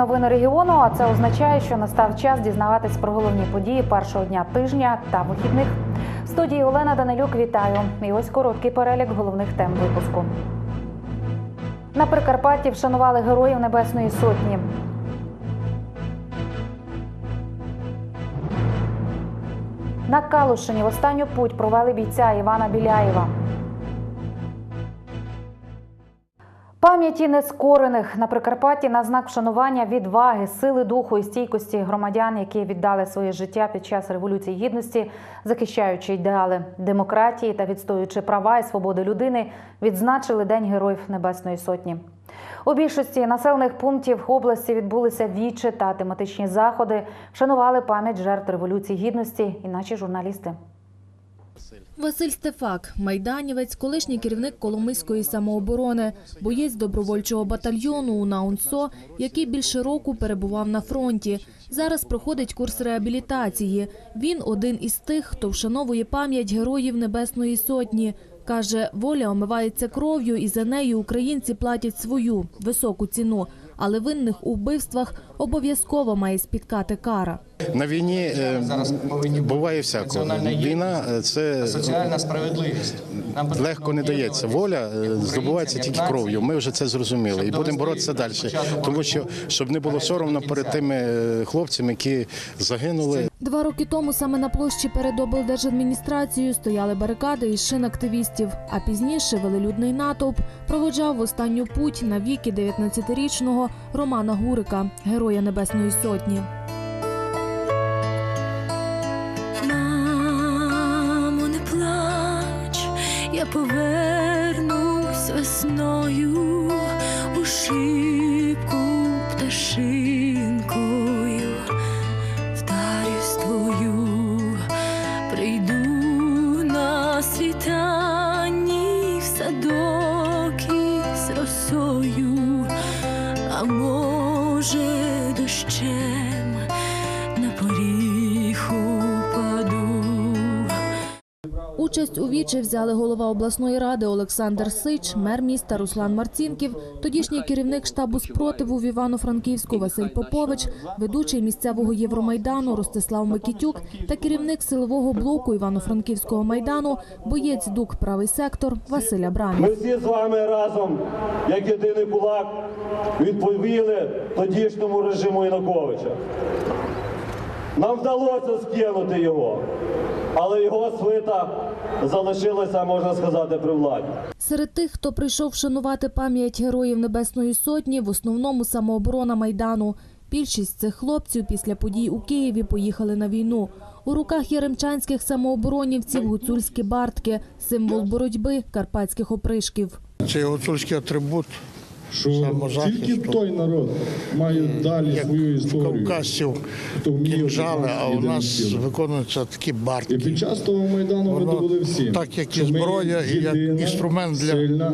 новини регіону. А це означає, що настав час дізнаватись про головні події першого дня тижня та вихідних. В студії Олена Данилюк вітаю. І ось короткий перелік головних тем випуску. На Прикарпатті вшанували героїв Небесної Сотні. На Калушині в останню путь провели бійця Івана Біляєва. Пам'яті нескорених на Прикарпатті на знак вшанування відваги, сили духу і стійкості громадян, які віддали своє життя під час революції гідності, захищаючи ідеали демократії та відстоюючи права і свободи людини, відзначили День Героїв Небесної Сотні. У більшості населених пунктів області відбулися вічі та тематичні заходи, вшанували пам'ять жертв революції гідності і наші журналісти. Василь Стефак, майданівець, колишній керівник Коломийської самооборони, боєць добровольчого батальйону УНАУНСО, який більше року перебував на фронті. Зараз проходить курс реабілітації. Він один із тих, хто вшановує пам'ять героїв Небесної Сотні. Каже, воля омивається кров'ю, і за нею українці платять свою високу ціну. Але винних у вбивствах обов'язково має спіткати кара. На війні е, Зараз повинні буває всякого. Війна е, це соціальна справедливість. Нам легко не дається. Воля е, здобувається тільки кров'ю. Ми вже це зрозуміли і будемо боротися далі. Тому що щоб не було соромно перед тими хлопцями, які загинули. Два роки тому саме на площі перед облдержадміністрацією стояли барикади із шин активістів. А пізніше велелюдний натовп проводжав в останню путь на віки 19-річного Романа Гурика, героя Небесної Сотні. Взяли голова обласної ради Олександр Сич, мер міста Руслан Марцінків, тодішній керівник штабу спротиву в Івано-Франківську Василь Попович, ведучий місцевого Євромайдану Ростислав Микітюк та керівник силового блоку Івано-Франківського майдану, боєць ДУК правий сектор Василь Абрамів. Ми всі з вами разом, як єдиний кулак, відповіли тодішньому режиму Януковича. Нам вдалося скинути його, але його свита залишилася, можна сказати, при владі. Серед тих, хто прийшов вшанувати пам'ять героїв Небесної Сотні, в основному самооборона Майдану. Більшість цих хлопців після подій у Києві поїхали на війну. У руках яремчанських самооборонівців гуцульські бартки, символ боротьби карпатських опришків. Це гуцульський атрибут що тільки той народ має далі Як свою історію. кавказців хто кінжали, а у нас виконуються такі І під час того майдану ми добули довели всім, так, як і зброя, і як інструмент для сильна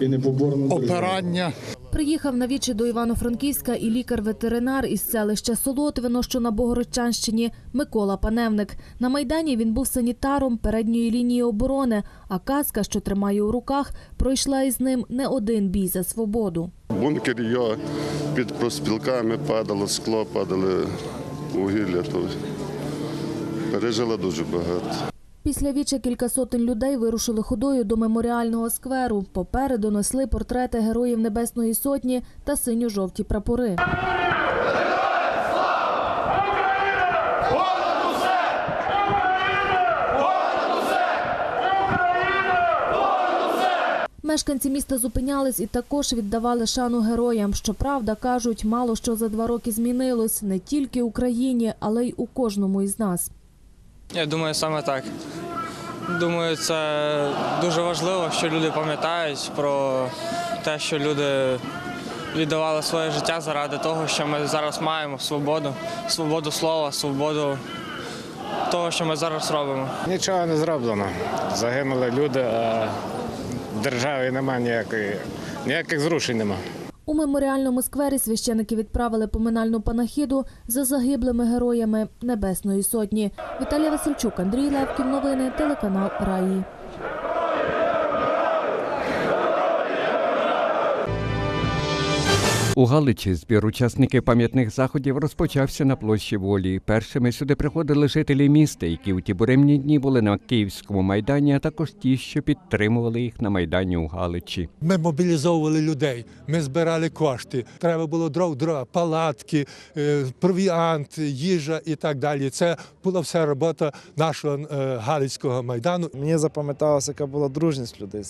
і. Опирання. Приїхав на вічі до Івано-Франківська і лікар-ветеринар із селища Солотвино, що на Богородчанщині, Микола Паневник. На Майдані він був санітаром передньої лінії оборони, а казка, що тримає у руках, пройшла із ним не один бій за свободу. Бункер його під проспілками падало, скло падали вугілля. Пережила дуже багато. Після віча кілька сотень людей вирушили ходою до меморіального скверу. Попереду несли портрети героїв Небесної Сотні та синьо-жовті прапори. Мешканці міста зупинялись і також віддавали шану героям. Щоправда, кажуть, мало що за два роки змінилось не тільки Україні, але й у кожному із нас. Я думаю, саме так. Думаю, це дуже важливо, що люди пам'ятають про те, що люди віддавали своє життя заради того, що ми зараз маємо свободу, свободу слова, свободу того, що ми зараз робимо. Нічого не зроблено. Загинули люди, а в державі немає ніякої, ніяких зрушень нема. У меморіальному сквері священики відправили поминальну панахіду за загиблими героями Небесної Сотні. Віталія Васильчук, Андрій Левків. Новини, телеканал Раї. У Галичі збір учасників пам'ятних заходів розпочався на площі волі. Першими сюди приходили жителі міста, які у ті буремні дні були на Київському майдані, а також ті, що підтримували їх на майдані у Галичі. Ми мобілізовували людей, ми збирали кошти. Треба було дров, дрова, палатки, е, провіант, їжа і так далі. Це була вся робота нашого е, Галицького майдану. Мені запам'яталося, яка була дружність людей.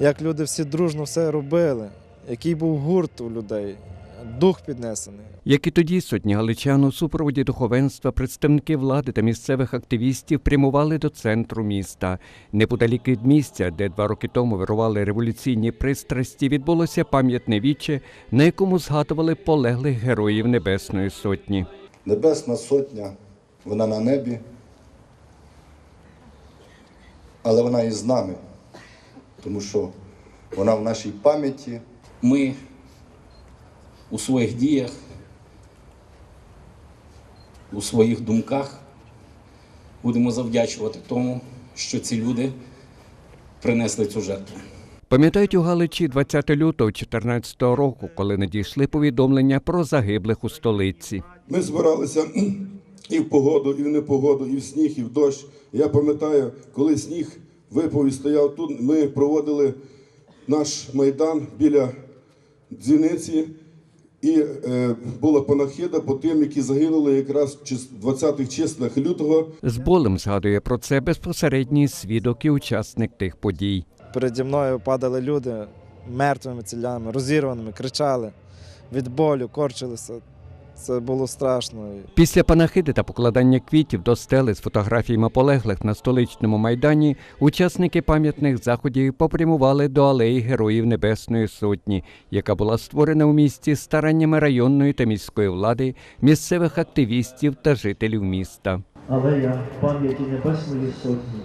Як люди всі дружно все робили, який був гурт у людей, дух піднесений. Як і тоді сотні галичан у супроводі духовенства, представники влади та місцевих активістів прямували до центру міста. Неподалік від місця, де два роки тому вирували революційні пристрасті, відбулося пам'ятне віче, на якому згадували полеглих героїв Небесної Сотні. Небесна сотня, вона на небі, але вона і з нами, тому що вона в нашій пам'яті. Ми у своїх діях, у своїх думках будемо завдячувати тому, що ці люди принесли цю жертву. Пам'ятають у Галичі 20 лютого 2014 року, коли надійшли повідомлення про загиблих у столиці. Ми збиралися і в погоду, і в непогоду, і в сніг, і в дощ. Я пам'ятаю, коли сніг випав і стояв тут, ми проводили наш майдан біля дзвіниці, і е, була панахида по тим, які загинули якраз в 20-х числах лютого. З болем згадує про це безпосередній свідок і учасник тих подій. Переді мною падали люди мертвими цілями, розірваними, кричали від болю, корчилися. Це було страшно. Після панахиди та покладання квітів до стели з фотографіями полеглих на столичному майдані учасники пам'ятних заходів попрямували до алеї Героїв Небесної Сотні, яка була створена у місті стараннями районної та міської влади, місцевих активістів та жителів міста. Алея пам'яті Небесної Сотні.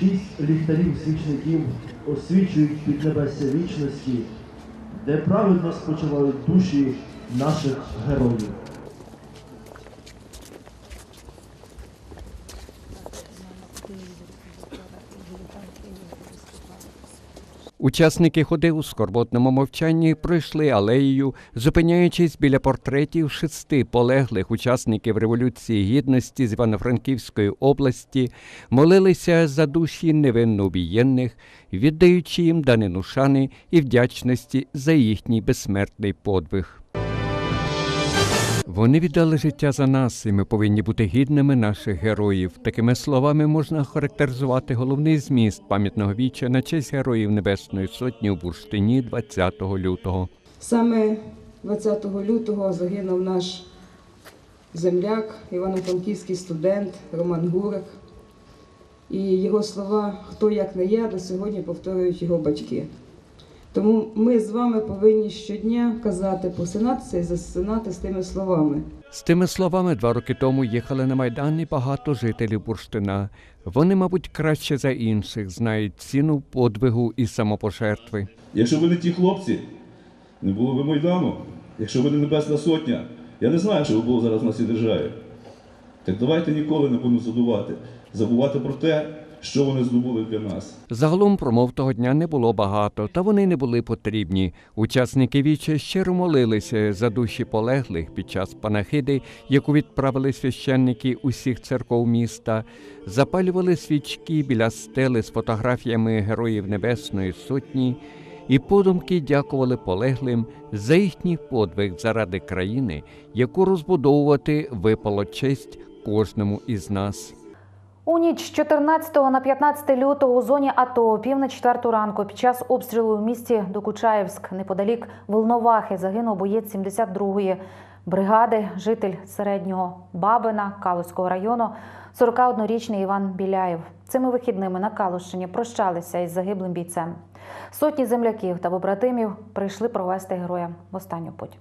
Шість ліхтарів свічників освічують піднебесся вічності, де праведно спочивають душі наших героїв. Учасники ходи у скорботному мовчанні пройшли алеєю, зупиняючись біля портретів шести полеглих учасників Революції Гідності з Івано-Франківської області, молилися за душі невинно убієнних, віддаючи їм данину шани і вдячності за їхній безсмертний подвиг. Вони віддали життя за нас, і ми повинні бути гідними наших героїв. Такими словами можна охарактеризувати головний зміст пам'ятного віча на честь героїв Небесної Сотні у бурштині 20 лютого. Саме 20 лютого загинув наш земляк, івано-франківський студент Роман Гурик. І його слова Хто як не я до сьогодні повторюють його батьки. Тому ми з вами повинні щодня казати, посинатися і засинати з тими словами. З тими словами два роки тому їхали на Майдан і багато жителів Бурштина. Вони, мабуть, краще за інших знають ціну подвигу і самопожертви. Якщо ви не ті хлопці, не було би Майдану. Якщо ви не Небесна Сотня, я не знаю, що би було зараз в нашій державі. Так давайте ніколи не будемо забувати. Забувати про те, що вони здобули для нас. Загалом промов того дня не було багато, та вони не були потрібні. Учасники віча щиро молилися за душі полеглих під час панахиди, яку відправили священники усіх церков міста, запалювали свічки біля стели з фотографіями героїв Небесної Сотні і подумки дякували полеглим за їхній подвиг заради країни, яку розбудовувати випало честь кожному із нас. У ніч з 14 на 15 лютого у зоні АТО пів на четверту ранку під час обстрілу в місті Докучаєвськ неподалік Волновахи загинув боєць 72-ї бригади, житель середнього Бабина Калузького району, 41-річний Іван Біляєв. Цими вихідними на Калущині прощалися із загиблим бійцем. Сотні земляків та побратимів прийшли провести героя в останню путь.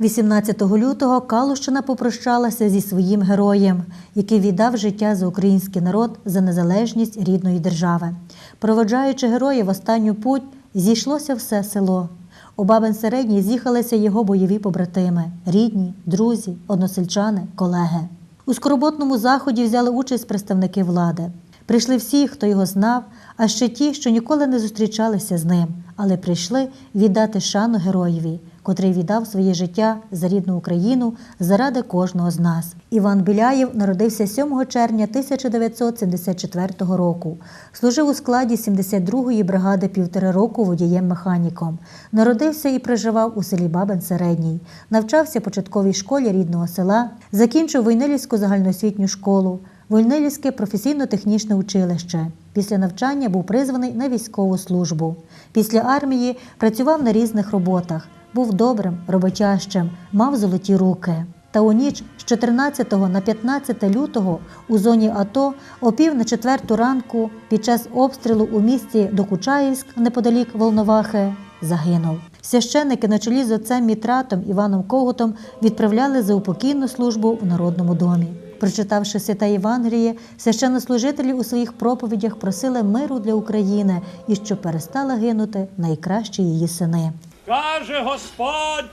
18 лютого Калущина попрощалася зі своїм героєм, який віддав життя за український народ за незалежність рідної держави. Проводжаючи героя в останню путь, зійшлося все село. У Бабин Середній з'їхалися його бойові побратими, рідні, друзі, односельчани, колеги. У скорботному заході взяли участь представники влади. Прийшли всі, хто його знав, а ще ті, що ніколи не зустрічалися з ним, але прийшли віддати шану героєві, котрий віддав своє життя за рідну Україну заради кожного з нас. Іван Біляєв народився 7 червня 1974 року. Служив у складі 72-ї бригади півтора року водієм-механіком. Народився і проживав у селі Бабин Середній. Навчався початковій школі рідного села, закінчив Войнилівську загальноосвітню школу. Вольнилівське професійно-технічне училище. Після навчання був призваний на військову службу. Після армії працював на різних роботах. Був добрим, роботящим, мав золоті руки. Та у ніч з 14 на 15 лютого у зоні АТО о пів на четверту ранку під час обстрілу у місті Докучаївськ неподалік Волновахи загинув. Священники на чолі з отцем Мітратом Іваном Когутом відправляли за упокійну службу у народному домі. Прочитавши свята Євангеліє, священнослужителі у своїх проповідях просили миру для України і щоб перестали гинути найкращі її сини. Каже Господь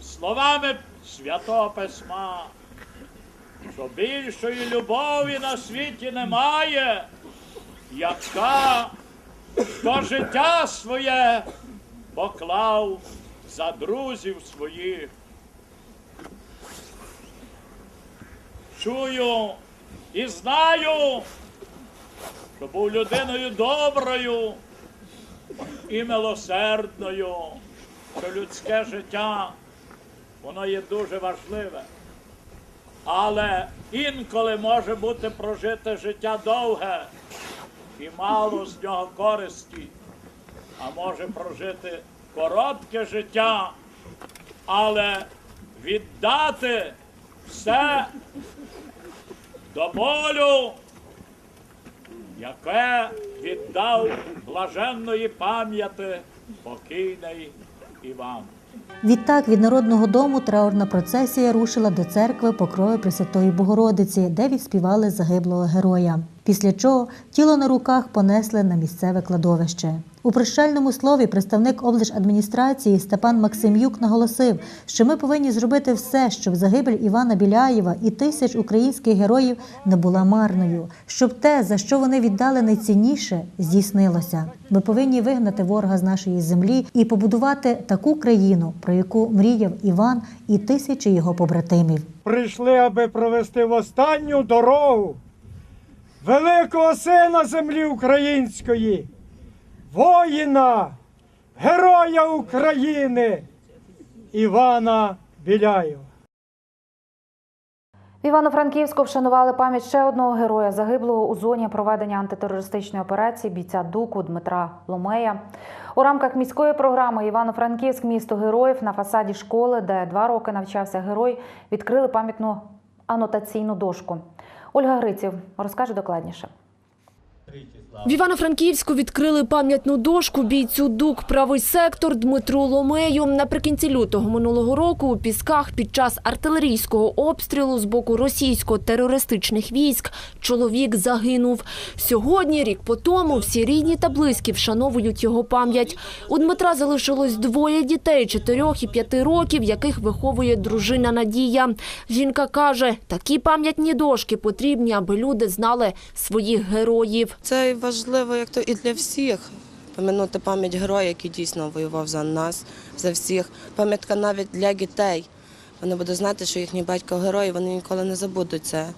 словами Святого Письма, що більшої любові на світі немає, яка хто життя своє поклав за друзів своїх. Чую і знаю, що був людиною доброю і милосердною, що людське життя, воно є дуже важливе. Але інколи може бути прожите життя довге і мало з нього користі, а може прожити коротке життя, але віддати все до болю, яке віддав блаженної пам'яті покійний Іван. Відтак від народного дому траурна процесія рушила до церкви Покрою Пресвятої Богородиці, де відспівали загиблого героя. Після чого тіло на руках понесли на місцеве кладовище. У прощальному слові представник облдержадміністрації Степан Максимюк наголосив, що ми повинні зробити все, щоб загибель Івана Біляєва і тисяч українських героїв не була марною, щоб те, за що вони віддали найцінніше, здійснилося. Ми повинні вигнати ворога з нашої землі і побудувати таку країну, про яку мріяв Іван і тисячі його побратимів. прийшли, аби провести в останню дорогу великого сина землі української, воїна, героя України Івана Біляєва. В Івано-Франківську вшанували пам'ять ще одного героя, загиблого у зоні проведення антитерористичної операції бійця Дуку Дмитра Ломея. У рамках міської програми Івано-Франківськ місто героїв на фасаді школи, де два роки навчався герой, відкрили пам'ятну анотаційну дошку. Ольга Гриців розкаже докладніше. В Івано-Франківську відкрили пам'ятну дошку бійцю ДУК «Правий сектор» Дмитру Ломею. Наприкінці лютого минулого року у Пісках під час артилерійського обстрілу з боку російсько-терористичних військ чоловік загинув. Сьогодні, рік по тому, всі рідні та близькі вшановують його пам'ять. У Дмитра залишилось двоє дітей – чотирьох і п'яти років, яких виховує дружина Надія. Жінка каже, такі пам'ятні дошки потрібні, аби люди знали своїх героїв. Це важливо як то і для всіх. Пам'ятати пам'ять героя, який дійсно воював за нас, за всіх. Пам'ятка навіть для дітей. Вони будуть знати, що їхній батько герой, вони ніколи не забудуть це.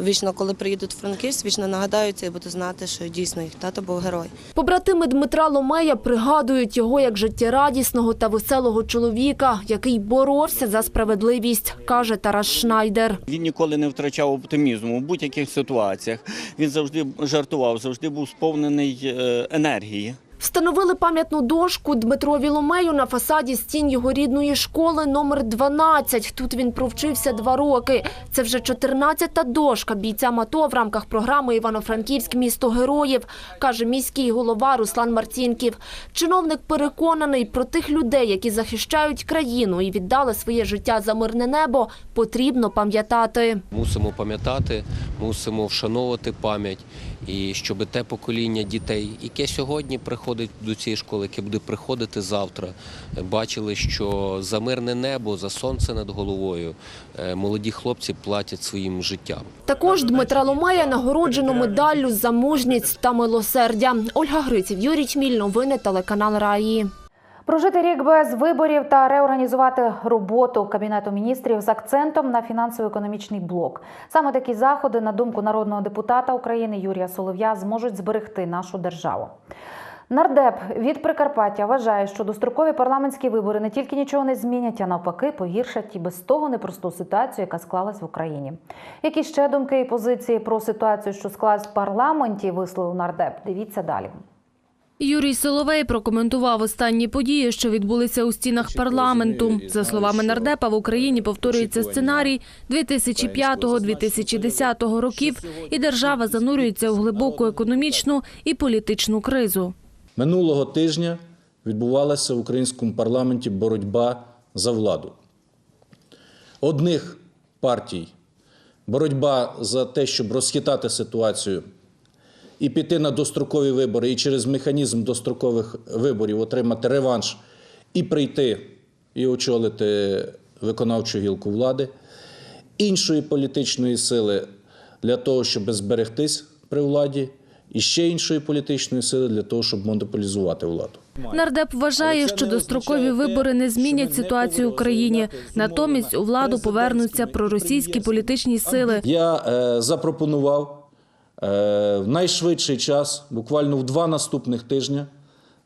Вічно, коли приїдуть в Франківськ, вічно нагадаються і будуть знати, що дійсно їх тато був герой. Побратими Дмитра Ломея пригадують його як життєрадісного та веселого чоловіка, який боровся за справедливість, каже Тарас Шнайдер. Він ніколи не втрачав оптимізму у будь-яких ситуаціях. Він завжди жартував, завжди був сповнений е, енергії. Встановили пам'ятну дошку Дмитрові Ломею на фасаді стін його рідної школи номер 12. Тут він провчився два роки. Це вже 14-та дошка бійцям АТО в рамках програми «Івано-Франківськ. Місто героїв», каже міський голова Руслан Марцінків. Чиновник переконаний, про тих людей, які захищають країну і віддали своє життя за мирне небо, потрібно пам'ятати. Мусимо пам'ятати, мусимо вшановувати пам'ять, і щоб те покоління дітей, яке сьогодні приходить до цієї школи, яке буде приходити завтра, бачили, що за мирне небо, за сонце над головою е, молоді хлопці платять своїм життям. Також Дмитра Ломая нагороджено медаллю за мужність та милосердя. Ольга Гриців, Юрій Чміль, новини телеканал Раї. Прожити рік без виборів та реорганізувати роботу кабінету міністрів з акцентом на фінансово-економічний блок. Саме такі заходи, на думку народного депутата України Юрія Солов'я, зможуть зберегти нашу державу. Нардеп від Прикарпаття вважає, що дострокові парламентські вибори не тільки нічого не змінять, а навпаки погіршать і без того непросту ситуацію, яка склалась в Україні. Які ще думки і позиції про ситуацію, що склалась в парламенті, висловив нардеп. Дивіться далі. Юрій Соловей прокоментував останні події, що відбулися у стінах парламенту. За словами нардепа, в Україні повторюється сценарій 2005-2010 років, і держава занурюється у глибоку економічну і політичну кризу. Минулого тижня відбувалася в українському парламенті боротьба за владу. Одних партій боротьба за те, щоб розхитати ситуацію і піти на дострокові вибори, і через механізм дострокових виборів отримати реванш і прийти і очолити виконавчу гілку влади, іншої політичної сили для того, щоб зберегтись при владі, і ще іншої політичної сили для того, щоб монополізувати владу. Нардеп вважає, що дострокові вибори не змінять ситуацію в країні. Натомість у владу повернуться проросійські політичні сили. Я е, запропонував в найшвидший час, буквально в два наступних тижня,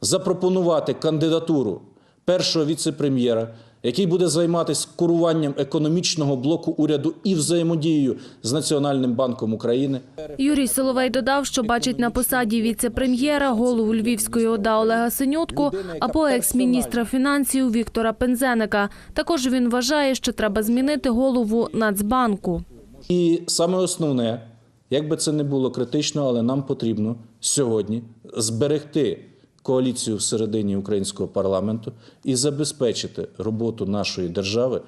запропонувати кандидатуру першого віце-прем'єра, який буде займатися куруванням економічного блоку уряду і взаємодією з Національним банком України. Юрій Соловей додав, що бачить на посаді віце-прем'єра голову Львівської ОДА Олега Синютку або екс-міністра фінансів Віктора Пензеника. Також він вважає, що треба змінити голову Нацбанку. І саме основне, як би це не було критично, але нам потрібно сьогодні зберегти коаліцію всередині українського парламенту і забезпечити роботу нашої держави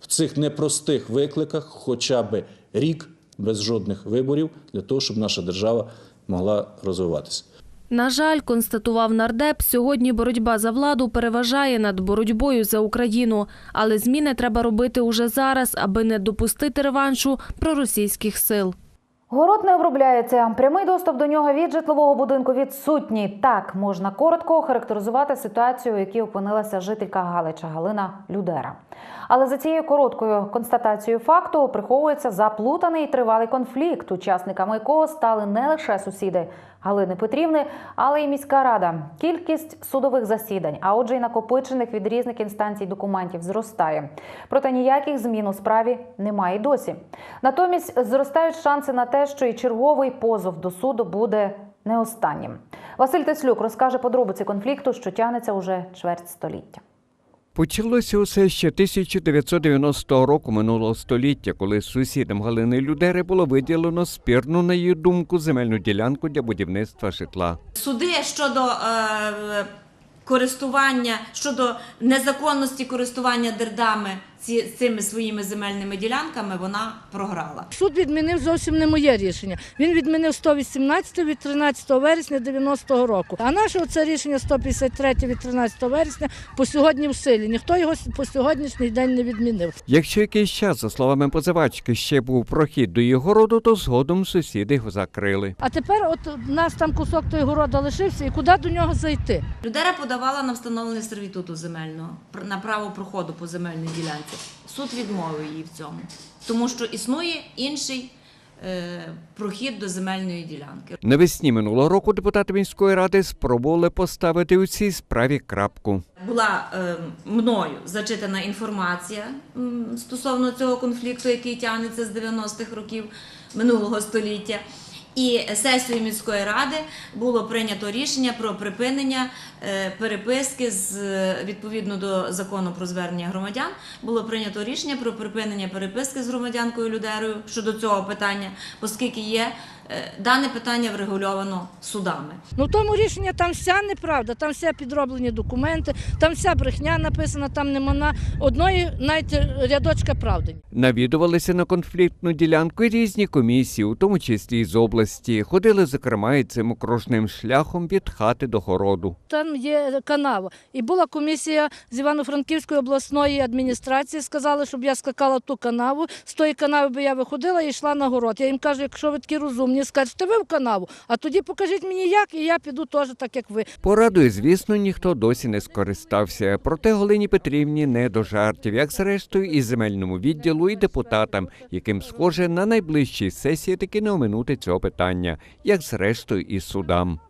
в цих непростих викликах, хоча б рік без жодних виборів, для того, щоб наша держава могла розвиватися. На жаль, констатував нардеп, сьогодні боротьба за владу переважає над боротьбою за Україну. Але зміни треба робити уже зараз, аби не допустити реваншу проросійських сил. Город не обробляється. Прямий доступ до нього від житлового будинку відсутній. Так можна коротко охарактеризувати ситуацію, у якій опинилася жителька Галича Галина Людера. Але за цією короткою констатацією факту приховується заплутаний тривалий конфлікт, учасниками якого стали не лише сусіди Галини Петрівни, але й міська рада. Кількість судових засідань, а отже, й накопичених від різних інстанцій документів зростає. Проте ніяких змін у справі немає досі. Натомість зростають шанси на те, що і черговий позов до суду буде не останнім. Василь Теслюк розкаже подробиці конфлікту, що тягнеться уже чверть століття. Почалося усе ще 1990 року минулого століття, коли сусідам Галини Людери було виділено спірну, на її думку, земельну ділянку для будівництва житла. Суди щодо е, користування, щодо незаконності користування дердами ці, цими своїми земельними ділянками, вона програла. Суд відмінив зовсім не моє рішення. Він відмінив 118 від 13 вересня 90-го року. А наше це рішення 153 від 13 вересня по сьогодні в силі. Ніхто його по сьогоднішній день не відмінив. Якщо якийсь час, за словами позивачки, ще був прохід до її городу, то згодом сусіди його закрили. А тепер от у нас там кусок той города лишився, і куди до нього зайти? Людера подавала на встановлення сервітуту земельного на право проходу по земельній ділянці. Суд відмовив їй в цьому, тому що існує інший е, прохід до земельної ділянки. Навесні минулого року депутати міської ради спробували поставити у цій справі крапку. Була е, мною зачитана інформація стосовно цього конфлікту, який тягнеться з 90-х років минулого століття. І сесією міської ради було прийнято рішення про припинення е, переписки з відповідно до закону про звернення громадян. Було прийнято рішення про припинення переписки з громадянкою Людерою щодо цього питання, оскільки є дане питання врегульовано судами. Ну тому рішення там вся неправда, там вся підроблені документи, там вся брехня написана, там нема на одної навіть рядочка правди. Навідувалися на конфліктну ділянку і різні комісії, у тому числі і з області. Ходили, зокрема, і цим окружним шляхом від хати до городу. Там є канава. І була комісія з Івано-Франківської обласної адміністрації. Сказали, щоб я скакала ту канаву. З тої канави би я виходила і йшла на город. Я їм кажу, якщо ви такі розумні, мені скажете, ви в канаву, а тоді покажіть мені як, і я піду теж так, як ви. Порадою, звісно, ніхто досі не скористався. Проте Галині Петрівні не до жартів, як зрештою і земельному відділу, і депутатам, яким схоже на найближчій сесії таки не оминути цього питання, як зрештою і судам.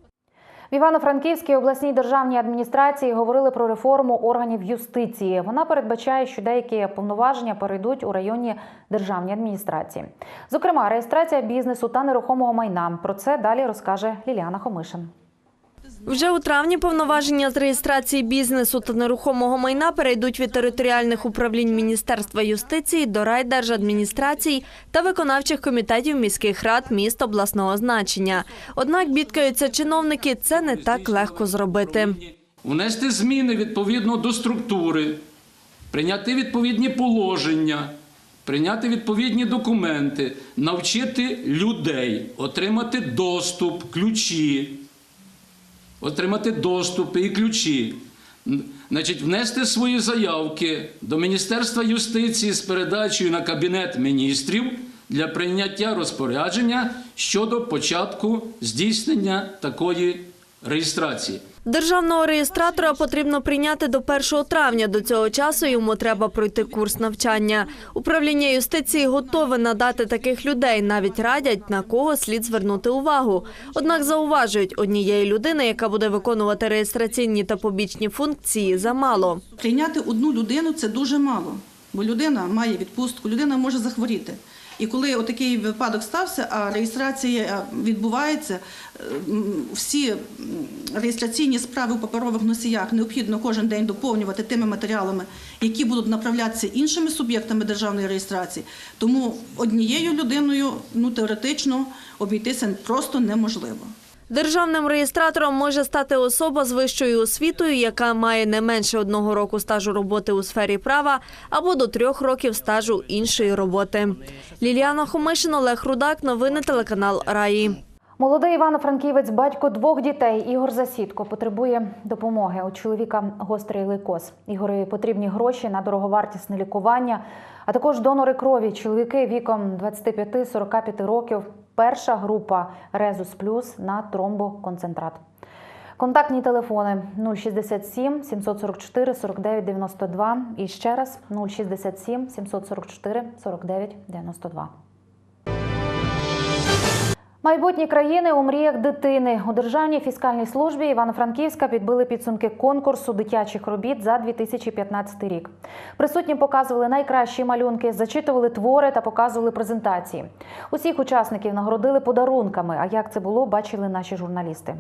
В Івано-Франківській обласній державній адміністрації говорили про реформу органів юстиції. Вона передбачає, що деякі повноваження перейдуть у районні державні адміністрації. Зокрема, реєстрація бізнесу та нерухомого майна. Про це далі розкаже Ліліана Хомишин. Вже у травні повноваження з реєстрації бізнесу та нерухомого майна перейдуть від територіальних управлінь Міністерства юстиції до райдержадміністрацій та виконавчих комітетів міських рад міст обласного значення. Однак бідкаються чиновники, це не так легко зробити. внести зміни відповідно до структури, прийняти відповідні положення, прийняти відповідні документи, навчити людей, отримати доступ, ключі, отримати доступи і ключі. Значить, внести свої заявки до Міністерства юстиції з передачею на Кабінет міністрів для прийняття розпорядження щодо початку здійснення такої реєстрації. Державного реєстратора потрібно прийняти до 1 травня. До цього часу йому треба пройти курс навчання. Управління юстиції готове надати таких людей. Навіть радять на кого слід звернути увагу. Однак зауважують, однієї людини, яка буде виконувати реєстраційні та побічні функції, замало. Прийняти одну людину це дуже мало, бо людина має відпустку, людина може захворіти. І коли отакий випадок стався, а реєстрація відбувається, е, всі реєстраційні справи у паперових носіях необхідно кожен день доповнювати тими матеріалами, які будуть направлятися іншими суб'єктами державної реєстрації. Тому однією людиною ну теоретично обійтися просто неможливо. Державним реєстратором може стати особа з вищою освітою, яка має не менше одного року стажу роботи у сфері права або до трьох років стажу іншої роботи. Ліліана Хомишин, Олег Рудак. Новини телеканал Раї. Молодий Івано-Франківець, батько двох дітей, Ігор Засідко, потребує допомоги. У чоловіка гострий лейкоз. Ігореві потрібні гроші на дороговартісне лікування, а також донори крові. Чоловіки віком 25-45 років. Перша група Резус Плюс на тромбоконцентрат. Контактні телефони 067 744 49 92 і ще раз 067 744 49 92. Майбутні країни у мріях дитини у державній фіскальній службі Івано-Франківська підбили підсумки конкурсу дитячих робіт за 2015 рік. Присутні показували найкращі малюнки, зачитували твори та показували презентації. Усіх учасників нагородили подарунками. А як це було, бачили наші журналісти.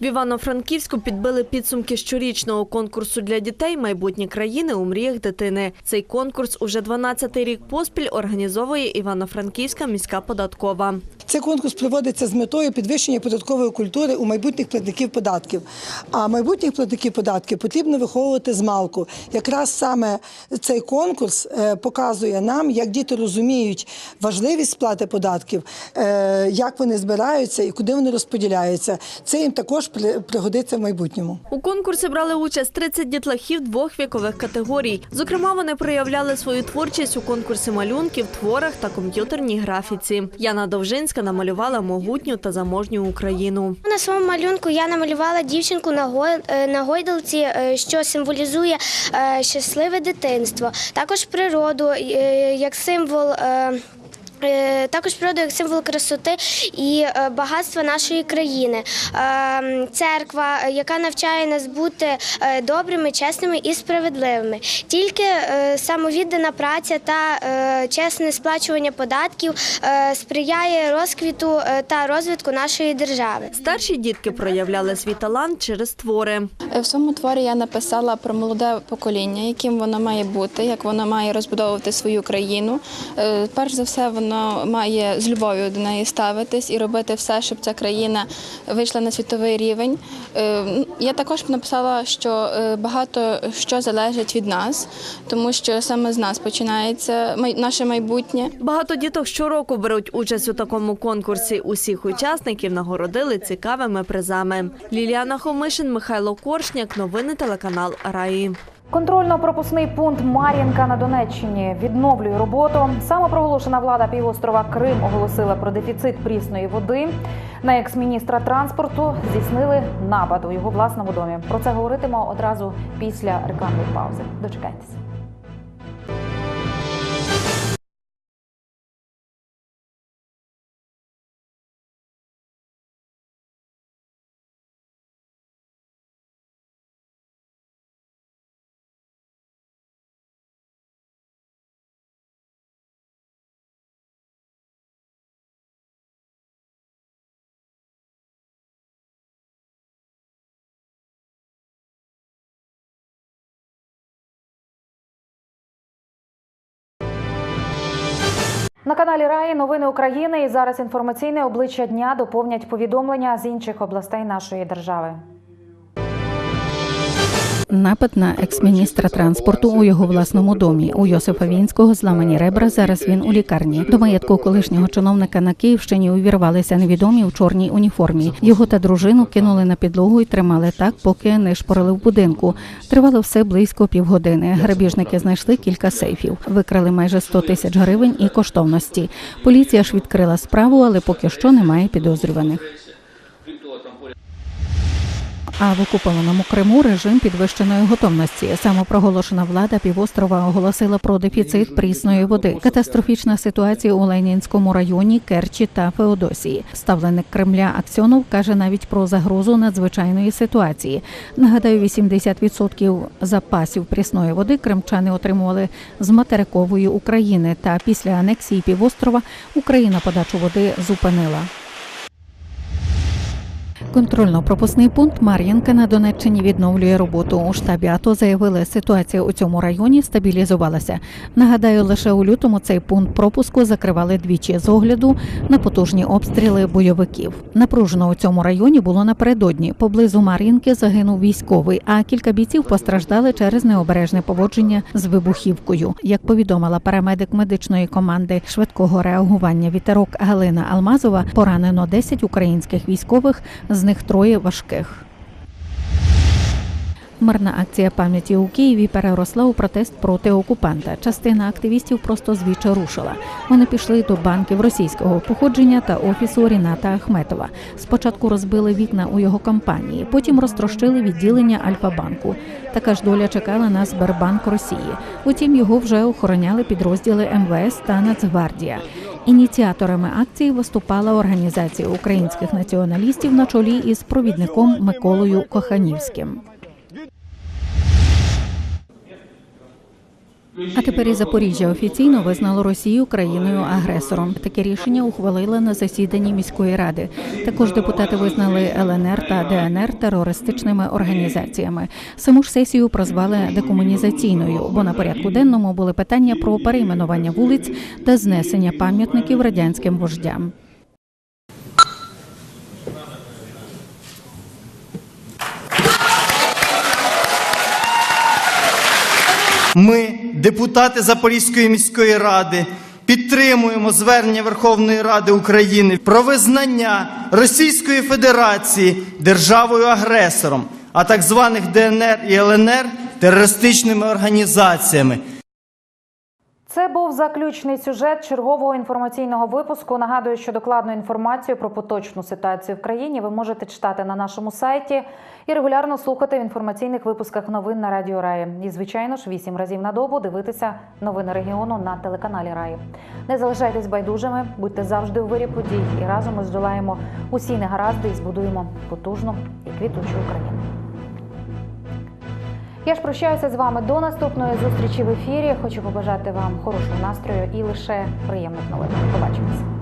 В Івано-Франківську підбили підсумки щорічного конкурсу для дітей майбутні країни у мріях дитини. Цей конкурс уже 12-й рік поспіль організовує Івано-Франківська міська податкова. Цей конкурс проводиться з метою підвищення податкової культури у майбутніх платників податків. А майбутніх платників податків потрібно виховувати з малку. Якраз саме цей конкурс е, показує нам, як діти розуміють важливість сплати податків, е, як вони збираються і куди вони розподіляються. Це їм також при- пригодиться в майбутньому. У конкурсі брали участь 30 дітлахів двох вікових категорій. Зокрема, вони проявляли свою творчість у конкурсі малюнків, творах та комп'ютерній графіці. Яна Довжинська намалювала могутню та заможню Україну. На своєму малюнку я намалювала дівчинку на е, гойдалці, е, що символізує е, щасливе дитинство, також природу як символ. Е, Також природу як символ красоти і е, багатства нашої країни. Е, Церква, яка навчає нас бути добрими, чесними і справедливими. Тільки самовіддана праця та чесне сплачування податків сприяє розквіту та розвитку нашої держави. Старші дітки проявляли свій талант через твори. В цьому творі я написала про молоде покоління, яким воно має бути, як воно має розбудовувати свою країну. Перш за все, воно має з любов'ю до неї ставитись і робити все, щоб ця країна вийшла на світовий рівень. Е, Я також написала, що е, багато що залежить від нас, тому що саме з нас починається наше майбутнє. Багато діток щороку беруть участь у такому конкурсі. Усіх учасників нагородили цікавими призами. Ліліана Хомишин, Михайло Коршняк. Новини телеканал Раї. Контрольно-пропускний пункт Мар'їнка на Донеччині відновлює роботу. Самопроголошена влада півострова Крим оголосила про дефіцит прісної води. На екс-міністра транспорту здійснили напад у його власному домі. Про це говоритимо одразу після рекламної паузи. Дочекайтеся. На каналі Раї новини України і зараз інформаційне обличчя дня доповнять повідомлення з інших областей нашої держави. Напад на екс-міністра транспорту у його власному домі. У Йосифа Вінського зламані ребра. Зараз він у лікарні. До маєтку колишнього чиновника на Київщині увірвалися невідомі у чорній уніформі. Його та дружину кинули на підлогу і тримали так, поки не шпорили в будинку. Тривало все близько півгодини. Грабіжники знайшли кілька сейфів, викрали майже 100 тисяч гривень і коштовності. Поліція ж відкрила справу, але поки що немає підозрюваних. А в окупованому Криму режим підвищеної готовності. Самопроголошена влада півострова оголосила про дефіцит прісної води. Катастрофічна ситуація у Ленінському районі, Керчі та Феодосії. Ставленик Кремля Аксьонов каже навіть про загрозу надзвичайної ситуації. Нагадаю, 80% запасів прісної води кримчани отримували з материкової України. Та після анексії півострова Україна подачу води зупинила. Контрольно-пропускний пункт Мар'їнка на Донеччині відновлює роботу. У штабі АТО заявили, ситуація у цьому районі стабілізувалася. Нагадаю, лише у лютому цей пункт пропуску закривали двічі з огляду на потужні обстріли бойовиків. Напружено у цьому районі було напередодні. Поблизу Мар'їнки загинув військовий, а кілька бійців постраждали через необережне поводження з вибухівкою. Як повідомила парамедик медичної команди швидкого реагування вітерок Галина Алмазова, поранено 10 українських військових з них троє важких. Мирна акція пам'яті у Києві переросла у протест проти окупанта. Частина активістів просто звідча рушила. Вони пішли до банків російського походження та офісу Ріната Ахметова. Спочатку розбили вікна у його компанії, потім розтрощили відділення Альфа-банку. Така ж доля чекала на Сбербанк Росії. Утім, його вже охороняли підрозділи МВС та Нацгвардія. Ініціаторами акції виступала організація українських націоналістів на чолі із провідником Миколою Коханівським. А тепер і Запоріжжя офіційно визнало Росію країною-агресором. Таке рішення ухвалили на засіданні міської ради. Також депутати визнали ЛНР та ДНР терористичними організаціями. Саму ж сесію прозвали декомунізаційною, бо на порядку денному були питання про перейменування вулиць та знесення пам'ятників радянським вождям. Ми, депутати Запорізької міської ради, підтримуємо звернення Верховної Ради України про визнання Російської Федерації державою-агресором, а так званих ДНР і ЛНР терористичними організаціями. Це був заключний сюжет чергового інформаційного випуску. Нагадую, що докладну інформацію про поточну ситуацію в країні ви можете читати на нашому сайті і регулярно слухати в інформаційних випусках новин на Радіо Раї. І, звичайно ж, вісім разів на добу дивитися новини регіону на телеканалі Раї. Не залишайтесь байдужими, будьте завжди у вирі подій, і разом ми здолаємо усі негаразди і збудуємо потужну і квітучу Україну. Я ж прощаюся з вами до наступної зустрічі в ефірі. Хочу побажати вам хорошого настрою і лише приємних новин. Побачимося.